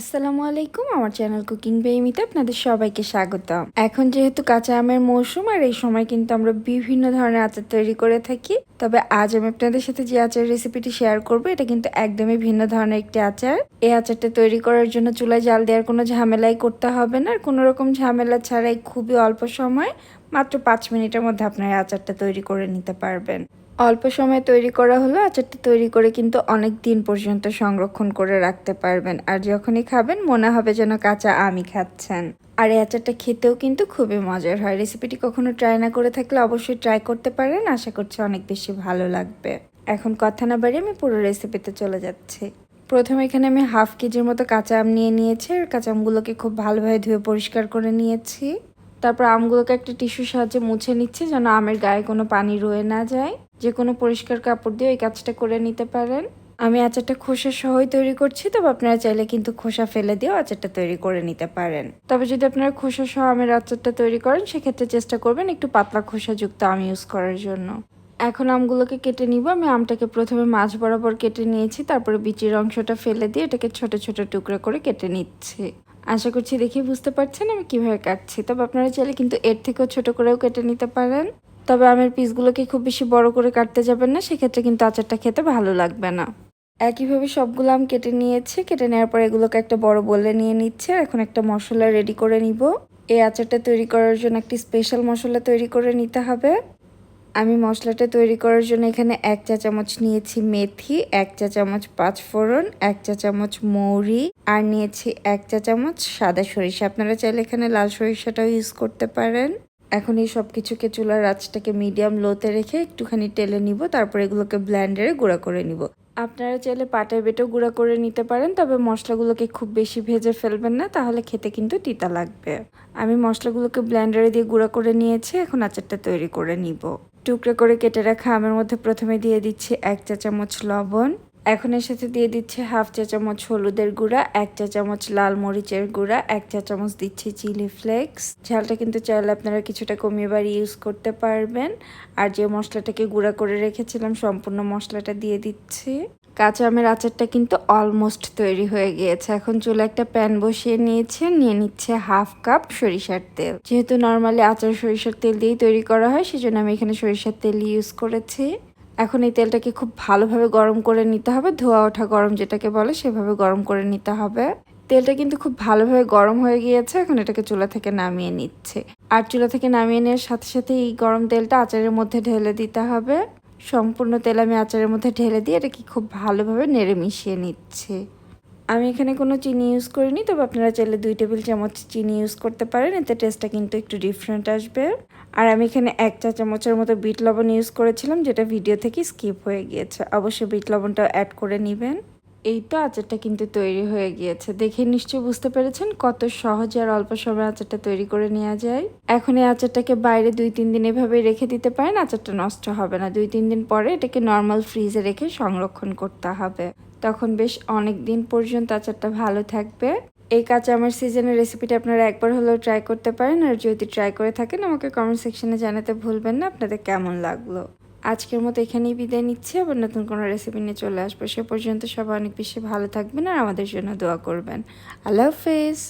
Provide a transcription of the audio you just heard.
আসসালামু আলাইকুম, আমার চ্যানেল কুকিং বেমিতে আপনাদের সবাইকে স্বাগতম। এখন যেহেতু কাঁচা আমের মৌসুম আর এই সময় কিন্তু আমরা বিভিন্ন ধরনের আচার তৈরি করে থাকি, তবে আজ আমি আপনাদের সাথে যে আচার রেসিপিটি শেয়ার করব, এটা কিন্তু একদমই ভিন্ন ধরনের একটি আচার। এই আচারটা তৈরি করার জন্য চুলায় জাল দেওয়ার কোনো ঝামেলাই করতে হবে না, আর কোনো রকম ঝামেলা ছাড়াই খুবই অল্প সময়, মাত্র পাঁচ মিনিটের মধ্যে আপনারা আচারটা তৈরি করে নিতে পারবেন। অল্প সময় তৈরি করা হলো, আচারটা তৈরি করে কিন্তু অনেক দিন পর্যন্ত সংরক্ষণ করে রাখতে পারবেন। আর যখনই খাবেন, মনে হবে যেন কাঁচা আমই খাচ্ছেন। আর এই আচারটা খেতেও কিন্তু খুবই মজার হয়। রেসিপিটি কখনো ট্রাই না করে থাকলে অবশ্যই ট্রাই করতে পারেন। আশা করছি অনেক বেশি ভালো লাগবে। এখন কথা না বাড়িয়ে আমি পুরো রেসিপিতে চলে যাচ্ছি। প্রথমে এখানে আমি হাফ কেজির মতো কাঁচা আম নিয়ে নিয়েছি। আর কাঁচা আমগুলোকে খুব ভালোভাবে ধুয়ে পরিষ্কার করে নিয়েছি। তারপর আমগুলোকে একটা টিস্যুর সাহায্যে মুছে নিচ্ছে যেন আমের গায়ে কোনো পানি রয়ে না যায়। যে কোনো পরিষ্কার কাপড় দিয়ে এই কাজটা করে নিতে পারেন। আমি আচারটা খোসা সহই তৈরি করছি, তবে আপনারা চাইলে কিন্তু খোসা ফেলে দিয়েও আচারটা তৈরি করে নিতে পারেন। তবে যদি আপনারা খোসা সহ আমের আচারটা তৈরি করেন, সেক্ষেত্রে চেষ্টা করবেন একটু পাতলা খোসাযুক্ত আম ইউজ করার জন্য। এখন আমগুলোকে কেটে নিব। আমি আমটাকে প্রথমে মাছ বরাবর কেটে নিয়েছি, তারপরে বিচির অংশটা ফেলে দিয়ে এটাকে ছোট ছোট টুকরো করে কেটে নিচ্ছি। আশা করছি দেখে বুঝতে পারছেন আমি কীভাবে কাটছি। তবে আপনারা চাইলে কিন্তু এর থেকেও ছোট করেও কেটে নিতে পারেন। তবে আমের পিসগুলোকে খুব বেশি বড় করে কাটতে যাবেন না, সেক্ষেত্রে কিন্তু আচারটা খেতে ভালো লাগবে না। একইভাবে সবগুলো আম কেটে নিয়েছে, কেটে নেওয়ার পর এগুলোকে একটা বড় বলে নিয়ে নিচ্ছে এখন একটা মশলা রেডি করে নিব। এই আচারটা তৈরি করার জন্য একটি স্পেশাল মশলা তৈরি করে নিতে হবে। আমি মশলাটা তৈরি করার জন্য এখানে এক চা চামচ নিয়েছি মেথি, এক চা চামচ পাঁচ ফোড়ন, এক চা চামচ মৌরি, আর নিয়েছি এক চা চামচ সাদা সরিষা। আপনারা চাইলে এখানে লাল সরিষাটাও ইউজ করতে পারেন। এখন এই সব কিছুকে চুলার আঁচটাকে মিডিয়াম লোতে রেখে একটুখানি টেলে নিব, তারপর এগুলোকে ব্ল্যান্ডারে গুঁড়া করে নিব। আপনারা চাইলে পাটায় বেটেও গুঁড়া করে নিতে পারেন, তবে মশলাগুলোকে খুব বেশি ভেজে ফেলবেন না, তাহলে খেতে কিন্তু তিতা লাগবে। আমি মশলাগুলোকে ব্ল্যান্ডারে দিয়ে গুঁড়া করে নিয়েছি, এখন আচারটা তৈরি করে নিব। টুকরো করে কেটে রাখা আমের মধ্যে প্রথমে দিয়ে দিচ্ছি এক চা চামচ লবণ। এখন এর সাথে দিয়ে দিচ্ছে হাফ চা চামচ হলুদের গুঁড়া, এক চা চামচ লাল মরিচের গুঁড়া, এক চা চামচ দিচ্ছি চিলি ফ্লেক্স। ঝালটা কিন্তু চাইলে আপনারা কিছুটা কমিয়ে বাড়ি ইউজ করতে পারবেন। আর যে মশলাটাকে গুঁড়া করে রেখেছিলাম, সম্পূর্ণ মশলাটা দিয়ে দিচ্ছি। কাঁচা আমের আচারটা কিন্তু অলমোস্ট তৈরি হয়ে গিয়েছে। এখন চুলে একটা প্যান বসিয়ে নিয়েছে, নিয়ে নিচ্ছে হাফ কাপ সরিষার তেল। যেহেতু নর্মালি আচার সরিষার তেল দিয়েই তৈরি করা হয়, সেজন্য আমি এখানে সরিষার তেল ইউজ করেছি। এখন এই তেলটাকে খুব ভালোভাবে গরম করে নিতে হবে। ধোয়া ওঠা গরম যেটাকে বলে সেভাবে গরম করে নিতে হবে। তেলটা কিন্তু খুব ভালোভাবে গরম হয়ে গিয়েছে, এখন এটাকে চুলা থেকে নামিয়ে নিচ্ছে। আর চুলা থেকে নামিয়ে নেওয়ার সাথে সাথে এই গরম তেলটা আচারের মধ্যে ঢেলে দিতে হবে। সম্পূর্ণ তেল আমি আচারের মধ্যে ঢেলে দিয়ে এটাকে খুব ভালোভাবে নেড়ে মিশিয়ে নিচ্ছে। আমি এখানে কোনো চিনি ইউজ করিনি, তবে আপনারা চাইলে দুই টেবিল চামচ চিনি ইউজ করতে পারেন, এতে টেস্টটা কিন্তু একটু ডিফারেন্ট আসবে। আর আমি এখানে এক চা চামচের মতো বিট লবণ ইউজ করেছিলাম, যেটা ভিডিও থেকে স্কিপ হয়ে গিয়েছে। অবশ্যই বিট লবণটা অ্যাড করে নেবেন। এই তো আচারটা কিন্তু তৈরি হয়ে গিয়েছে। দেখে নিশ্চয়ই বুঝতে পেরেছেন কত সহজে আর অল্প সময় আচারটা তৈরি করে নেওয়া যায়। এখন এই আচারটাকে বাইরে দুই, তিন দিন এভাবে রেখে দিতে পারেন, আচারটা নষ্ট হবে না। দুই, তিন দিন পরে এটাকে নর্মাল ফ্রিজে রেখে সংরক্ষণ করতে হবে। তখন বেশ অনেক দিন পর্যন্ত আচারটা ভালো থাকবে। এই কাঁচা আমের সিজনের রেসিপিটা আপনারা একবার হলেও ট্রাই করতে পারেন। আর যদি ট্রাই করে থাকেন, আমাকে কমেন্ট সেকশনে জানাতে ভুলবেন না। আপনাদের কেমন লাগল? আজকের মতো এখানেই বিদায় নিচ্ছি। আবার নতুন কোনো রেসিপি নিয়ে চলে আসব। সে পর্যন্ত সবাই অনেক বেশি ভালো থাকবেন আর আমাদের জন্য দোয়া করবেন। আল্লাহ হাফেজ।